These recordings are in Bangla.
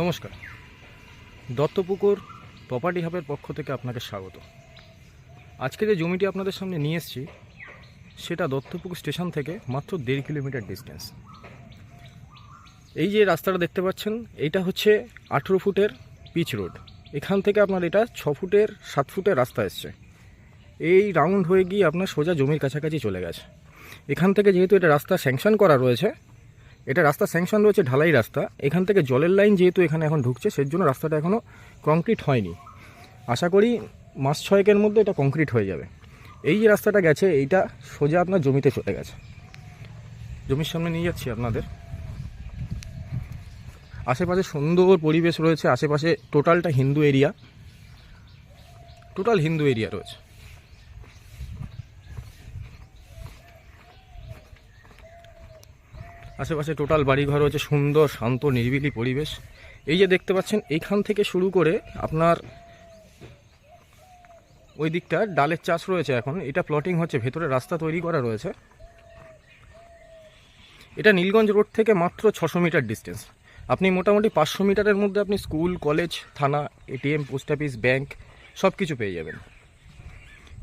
নমস্কার। দত্তপুকুর প্রপার্টি হাবের পক্ষ থেকে আপনাকে স্বাগত। আজকে যে জমিটি আপনাদের সামনে নিয়ে এসেছি, সেটা দত্তপুকুর স্টেশন থেকে মাত্র দেড় কিলোমিটার ডিস্টেন্স এই যে রাস্তাটা দেখতে পাচ্ছেন, এইটা হচ্ছে আঠেরো ফুটের পিচ রোড এখান থেকে আপনার এটা ছ ফুটের, সাত ফুটের রাস্তা এসছে। এই রাউন্ড হয়ে গিয়ে আপনার সোজা জমির কাছাকাছি চলে গেছে। এখান থেকে যেহেতু এটা রাস্তা স্যাংশন করা রয়েছে এটা রাস্তা স্যাংশন রয়েছে ঢালাই রাস্তা। এখান থেকে জলের লাইন যেহেতু এখানে এখন ঢুকছে সেই জন্য রাস্তাটা এখনও কংক্রিট হয়নি। আশা করি মাস ছয়েকের মধ্যে এটা কংক্রিট হয়ে যাবে। এই যে রাস্তাটা গেছে, এইটা সোজা আপনার জমিতে চলে গেছে। জমির সামনে নিয়ে যাচ্ছি আপনাদের। আশেপাশে সুন্দর পরিবেশ রয়েছে, আশেপাশে টোটালটা Hindu area total Hindu area রয়েছে। আশেপাশে টোটাল বাড়িঘর রয়েছে, সুন্দর, শান্ত, নিরিবিলি পরিবেশ। এই যে দেখতে পাচ্ছেন, এইখান থেকে শুরু করে আপনার ওই দিকটা ডালের চাষ রয়েছে এখন। এটা প্লটিং হচ্ছে, ভেতরে রাস্তা তৈরি করা রয়েছে। এটা নীলগঞ্জ রোড থেকে মাত্র ছশো মিটার ডিস্টেন্স আপনি মোটামুটি পাঁচশো মিটারের মধ্যে আপনি স্কুল, কলেজ, থানা, এটিএম, পোস্ট অফিস, ব্যাংক সব কিছু পেয়ে যাবেন।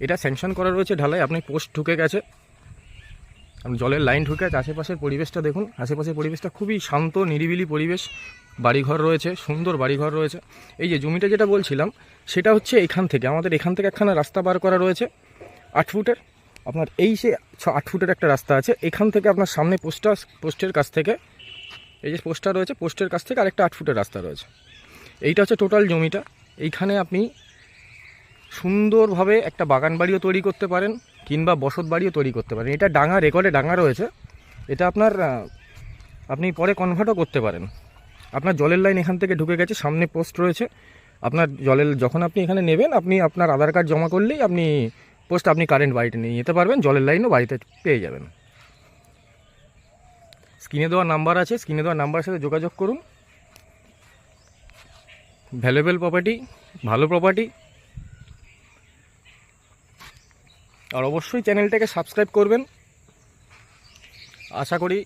এটা স্যাংশন করা রয়েছে ঢালাই আপনি পোস্ট ঢুকে গেছে। জলের লাইন ঢুকে আছে, আশেপাশের পরিবেশটা দেখুন। আশেপাশের পরিবেশটা খুবই শান্ত, নিরিবিলি পরিবেশ। বাড়িঘর রয়েছে, সুন্দর বাড়িঘর রয়েছে। এই যে জমিটা যেটা বলছিলাম, সেটা হচ্ছে এখান থেকে। আমাদের এখান থেকে একখানা রাস্তা বার করা রয়েছে, আট ফুটের। আপনার এই সে ছ, আট ফুটের একটা রাস্তা আছে। এখান থেকে আপনার সামনে পোস্টার, পোস্টের কাছ থেকে, এই যে পোস্টার রয়েছে, পোস্টের কাছ থেকে আরেকটা আট ফুটের রাস্তা রয়েছে। এইটা হচ্ছে টোটাল জমিটা। এইখানে আপনি সুন্দরভাবে একটা বাগান বাড়িও তৈরি করতে পারেন, কিংবা বসত বাড়িও তৈরি করতে পারেন। এটা ডাঙা, রেকর্ডে ডাঙা রয়েছে। এটা আপনার আপনি পরে কনভার্টও করতে পারেন। আপনার জলের লাইন এখান থেকে ঢুকে গেছে, সামনে পোস্ট রয়েছে। আপনার জলের, যখন আপনি এখানে নেবেন, আপনি আপনার আধার কার্ড জমা করলেই আপনি পোস্ট, আপনি কারেন্ট বাড়িতে নিয়ে যেতে পারবেন, জলের লাইনও বাড়িতে পেয়ে যাবেন। স্ক্রিনে দেওয়া নাম্বার আছে, স্ক্রিনে দেওয়া নাম্বারের সাথে যোগাযোগ করুন। ভ্যালুয়েবল প্রপার্টি, ভালো প্রপার্টি আর অবশ্যই চ্যানেলটাকে সাবস্ক্রাইব করবেন। আশা করি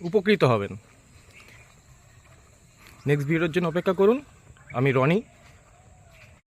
উপকৃত হবেন। নেক্সট ভিডিওর জন্য অপেক্ষা করুন। আমি রনি।